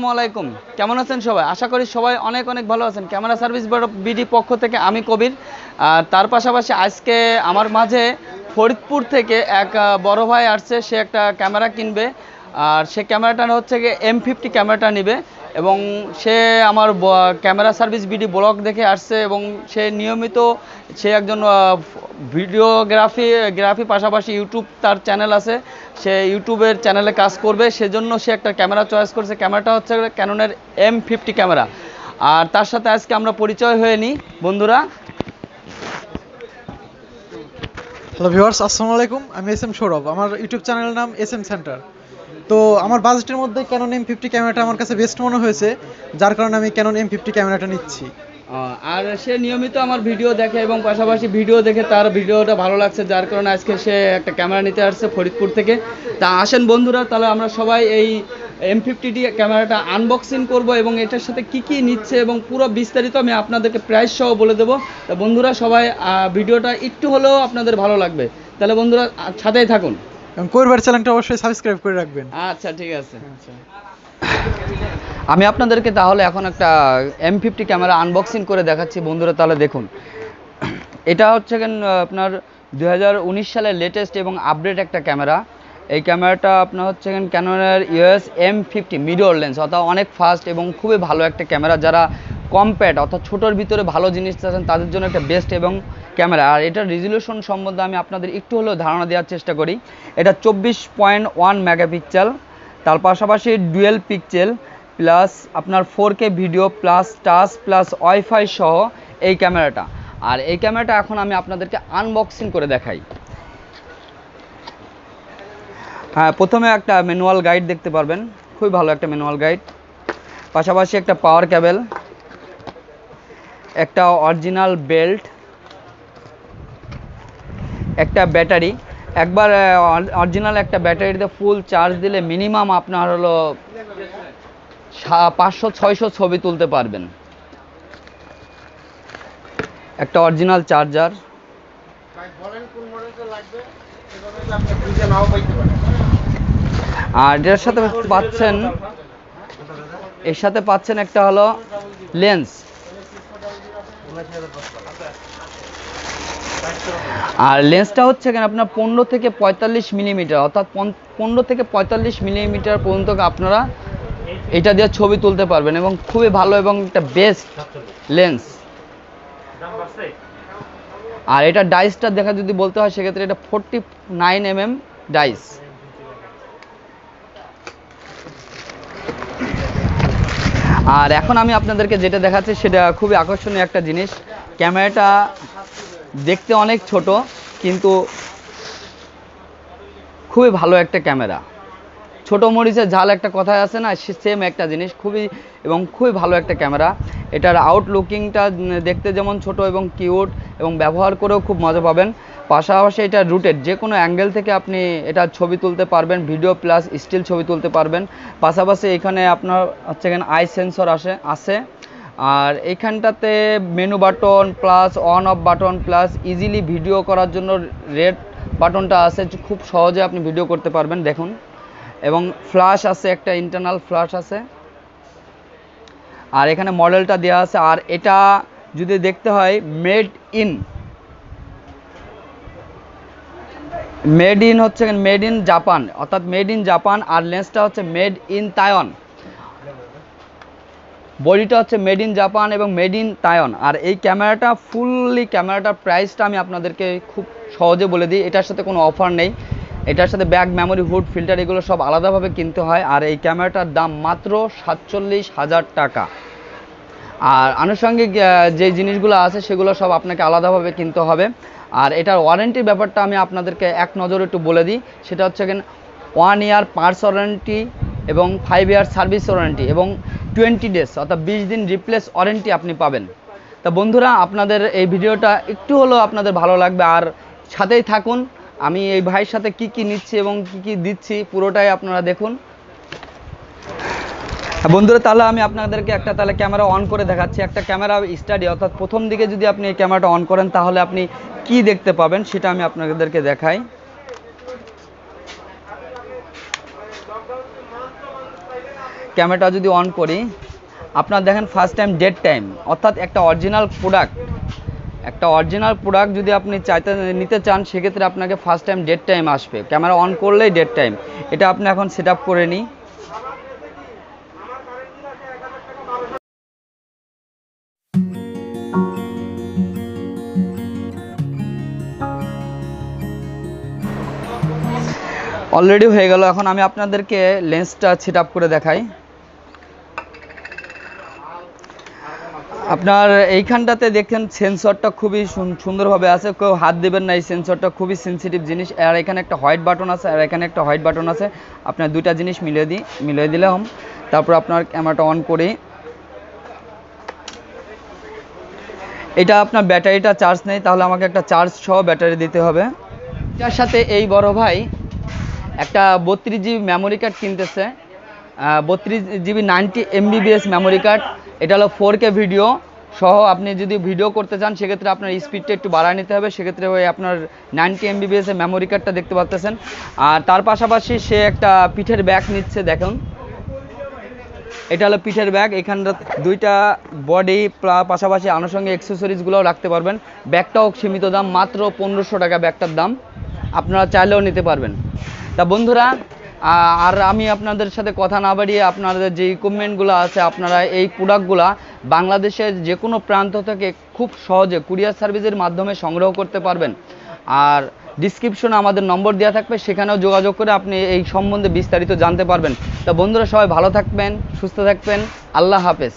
আসসালামু আলাইকুম। কেমন আছেন সবাই? আশা করি সবাই অনেক অনেক ভালো আছেন। ক্যামেরা সার্ভিস বিডি পক্ষ থেকে আমি কবির। আর তার পাশাপাশি আজকে আমার মাঝে ফরিদপুর থেকে এক বড় ভাই আসছে। সে একটা ক্যামেরা কিনবে। আর সে ক্যামেরাটা হচ্ছে গিয়ে এম ফিফটি ক্যামেরাটা নেবে। এবং সে আমার ক্যামেরা সার্ভিস বিডি ব্লগ দেখে আসছে। এবং সে নিয়মিত সে একজন ভিডিওগ্রাফি, গ্রাফি পাশাপাশি ইউটিউব তার চ্যানেল আছে। সে ইউটিউবের চ্যানেলে কাজ করবে। সেজন্য সে একটা ক্যামেরা চয়েস করছে। ক্যামেরাটা হচ্ছে ক্যাননের এম ফিফটি ক্যামেরা। আর তার সাথে আজকে আমরা পরিচয় হয়ে নিই। বন্ধুরা। হ্যালো ভিউয়ার্স আসসালামু আলাইকুম। আমি এস এম সৌরভ। আমার ইউটিউব চ্যানেলের নাম এস এম সেন্টার তো আমার বাজেটের মধ্যে ক্যানন এম ফিফটি ক্যামেরাটা আমার কাছে বেস্ট মনে হয়েছে। যার কারণে আমি ক্যানন এম ফিফটি ক্যামেরাটা নিচ্ছি। আর সে নিয়মিত আমার ভিডিও দেখে এবং পাশাপাশি ভিডিও দেখে তার ভিডিওটা ভালো লাগছে যার কারণে আজকে সে একটা ক্যামেরা নিতে আসছে ফরিদপুর থেকে। তা আসেন বন্ধুরা তাহলে আমরা সবাই এই এম ফিফটি ক্যামেরাটা আনবক্সিং করব এবং এটার সাথে কি কি নিচ্ছে এবং পুরো বিস্তারিত আমি আপনাদেরকে প্রাইস সহ বলে দেবো। তা বন্ধুরা সবাই ভিডিওটা একটু হলেও আপনাদের ভালো লাগবে। তাহলে বন্ধুরা সাথেই থাকুন। কোরবার চ্যানেলটা অবশ্যই সাবস্ক্রাইব করে রাখবেন। আচ্ছা ঠিক আছে। আমি আপনাদেরকে তাহলে এখন একটা এম ফিফটি ক্যামেরা আনবক্সিং করে দেখাচ্ছি। বন্ধুরা, তাহলে দেখুন। এটা হচ্ছে কেন আপনার দু হাজার উনিশ সালের লেটেস্ট এবং আপডেট একটা ক্যামেরা এই ক্যামেরাটা আপনার হচ্ছে ক্যাননের US M fifty middle lens অর্থাৎ অনেক ফাস্ট এবং খুবই ভালো একটা ক্যামেরা যারা কম্প্যাক্ট অর্থাৎ ছোটোর ভিতরে ভালো জিনিস চাচ্ছেন তাদের জন্য একটা বেস্ট এবং ক্যামেরা আর এটার রেজলিউশন সম্বন্ধে আমি আপনাদের একটু হলেও ধারণা দেওয়ার চেষ্টা করি। এটা চব্বিশ পয়েন্ট ওয়ান মেগাপিক্সেল তার পাশাপাশি ডুয়েল পিক্সেল প্লাস আপনার four K video plus touch plus wifi সহ এই ক্যামেরাটা আর এই ক্যামেরাটা এখন আমি আপনাদেরকে আনবক্সিং করে দেখাই। হ্যাঁ প্রথমে একটা ম্যানুয়াল গাইড দেখতে পারবেন। খুবই ভালো একটা ম্যানুয়াল গাইড পাশাপাশি একটা পাওয়ার কেবল একটা অরিজিনাল বেল্ট একটা ব্যাটারি একবার অরিজিনাল একটা ব্যাটারিতে ফুল চার্জ দিলে মিনিমাম আপনার হলো পাঁচশো, ছয়শো ছবি তুলতে পারবেন। একটা অরিজিনাল চার্জার আর এটার সাথে পাচ্ছেন, এর সাথে পাচ্ছেন একটা হলো লেন্স আর লেন্সটা হচ্ছে কেন, আপনার পনেরো থেকে পঁয়তাল্লিশ মিলিমিটার অর্থাৎ পনেরো থেকে পঁয়তাল্লিশ মিলিমিটার পর্যন্ত আপনারা এটা দিয়ে ছবি তুলতে পারবেন এবং খুবই ভালো এবং একটা বেস্ট লেন্স আর এটা ডাইসটা দেখা যদি বলতে হয়, সেক্ষেত্রে এটা forty nine M M dice আর এখন আমি আপনাদেরকে যেটা দেখাচ্ছি, সেটা খুবই আকর্ষণীয় একটা জিনিস। ক্যামেরাটা দেখতে অনেক ছোট, কিন্তু খুবই ভালো একটা ক্যামেরা। ছোট মরিচের ঝাল একটা কথায় আছে না সেম একটা জিনিস, খুবই এবং খুবই ভালো একটা ক্যামেরা এটার আউটলুকিংটা দেখতে যেমন ছোট এবং কিউট এবং ব্যবহার করেও খুব মজা পাবেন। পাশাপাশি এটা রুটেড যে কোনো অ্যাঙ্গেল থেকে আপনি এটা ছবি তুলতে পারবেন ভিডিও প্লাস স্টিল ছবি তুলতে পারবেন। পাশাপাশি এখানে আপনার হচ্ছে এখানে আই সেন্সর আসে আছে আর এইখানটাতে menu button plus on off button plus easily video করার জন্য রেড বাটনটা আছে খুব সহজে আপনি ভিডিও করতে পারবেন। দেখুন। এবং ফ্ল্যাশ আছে, একটা ইন্টারনাল ফ্ল্যাশ আছে। আর এখানে মডেলটা দেওয়া আছে, আর এটা যদি দেখতে হয় মেড ইন মেড ইন হচ্ছে মেড ইন জাপান অর্থাৎ মেড ইন জাপান আর লেন্সটা হচ্ছে মেড ইন তায়ন বডিটা হচ্ছে মেড ইন জাপান এবং মেড ইন তায়ন আর এই ক্যামেরাটা ফুললি ক্যামেরাটার প্রাইসটা আমি আপনাদেরকে খুব সহজে বলে দিই, এটার সাথে কোনো অফার নেই। এটার সাথে ব্যাক মেমোরি হুড ফিল্টার এগুলো সব আলাদাভাবে কিনতে হয়। আর এই ক্যামেরাটার দাম মাত্র সাতচল্লিশ হাজার টাকা। আর আনুষঙ্গিক যে জিনিসগুলো আছে সেগুলো সব আপনাকে আলাদাভাবে কিনতে হবে। আর এটার ওয়ারেন্টির ব্যাপারটা আমি আপনাদেরকে এক নজরে একটু বলে দিই। সেটা হচ্ছে Canon one year parts warranty এবং ফাইভ ইয়ার সার্ভিস ওয়ারেন্টি এবং টোয়েন্টি ডেজ অর্থাৎ বিশ দিন রিপ্লেস ওয়ারেন্টি আপনি পাবেন। তা বন্ধুরা, আপনাদের এই ভিডিওটা একটু হলেও আপনাদের ভালো লাগবে। আর সাথেই থাকুন। আমি এই ভাইয়ের সাথে কি কি নিচ্ছি এবং কি কি দিচ্ছি, পুরোটাই আপনারা দেখুন। বন্ধুরা, তাহলে আমি আপনাদেরকে একটা তাহলে ক্যামেরা অন করে দেখাচ্ছি। একটা ক্যামেরা স্টাডি, অর্থাৎ প্রথম দিকে যদি আপনি এই ক্যামেরাটা অন করেন, তাহলে আপনি কি দেখতে পাবেন সেটা আমি আপনাদেরকে দেখাই। ক্যামেরাটা যদি অন করি, আপনার দেখেন ফার্স্ট টাইম ডেট টাইম অর্থাৎ একটা অরিজিনাল প্রোডাক্ট একটা অরিজিনাল প্রোডাক্ট যদি আপনি চাইতে, নিতে চান, সেক্ষেত্রে আপনাকে ফার্স্ট টাইম ডেট টাইম আসবে। ক্যামেরা অন করলেই ডেট টাইম এটা আপনি এখন সেট করে নিই অলরেডি হয়ে গেল। এখন আমি আপনাদেরকে লেন্সটা সেট আপ করে দেখাই। আপনার এইখানটাতে দেখেন সেন্সরটা খুবই সুন- সুন্দরভাবে আছে। কেউ হাত দেবেন না, এই সেন্সরটা খুবই সেন্সিটিভ জিনিস। আর এখানে একটা হোয়াইট বাটন আছে, আর এখানে একটা হোয়াইট বাটন আছে। আপনার দুইটা জিনিস মিলিয়ে দিই মিলিয়ে দিলে হম। তারপর আপনার ক্যামেরাটা অন করি। এটা আপনার ব্যাটারিটা চার্জ নেই, তাহলে আমাকে একটা চার্জ সহ ব্যাটারি দিতে হবে। এটার সাথে এই বড় ভাই একটা বত্রিশ জিবি মেমোরি কার্ড কিনতেছে। বত্রিশ GB ninety MBBS memory card এটা হলো ফোর কে ভিডিও সহ আপনি যদি ভিডিও করতে চান, সেক্ষেত্রে আপনার স্পিডটা একটু বাড়ায় নিতে হবে। সেক্ষেত্রে ওই আপনার নাইনটি এমবিবিএস এর মেমোরি কার্ডটা দেখতে পাচ্তেছেন আর তার পাশাপাশি সে একটা পিঠের ব্যাগ নিচ্ছে, দেখুন। এটা হলো পিঠের ব্যাগ এখানটা দুইটা বডি পাশাপাশি আনুষঙ্গিক অ্যাক্সেসরিজগুলোও রাখতে পারবেন। ব্যাগটাও সীমিত দাম, মাত্র পনেরোশো টাকা ব্যাগটার দাম। আপনারা চাইলেও নিতে পারবেন। তা বন্ধুরা আর আমি আপনাদের সাথে কথা না বাড়িয়ে আপনাদের যে ইকুইপমেন্টগুলো আছে, আপনারা এই প্রোডাক্টগুলো বাংলাদেশের যে কোনো প্রান্ত থেকে খুব সহজে কুরিয়ার সার্ভিসের মাধ্যমে সংগ্রহ করতে পারবেন। আর ডিসক্রিপশনে আমাদের নম্বর দেওয়া থাকবে, সেখানেও যোগাযোগ করে আপনি এই সম্বন্ধে বিস্তারিত জানতে পারবেন। তা বন্ধুরা সবাই ভালো থাকবেন, সুস্থ থাকবেন, আল্লাহ হাফেজ।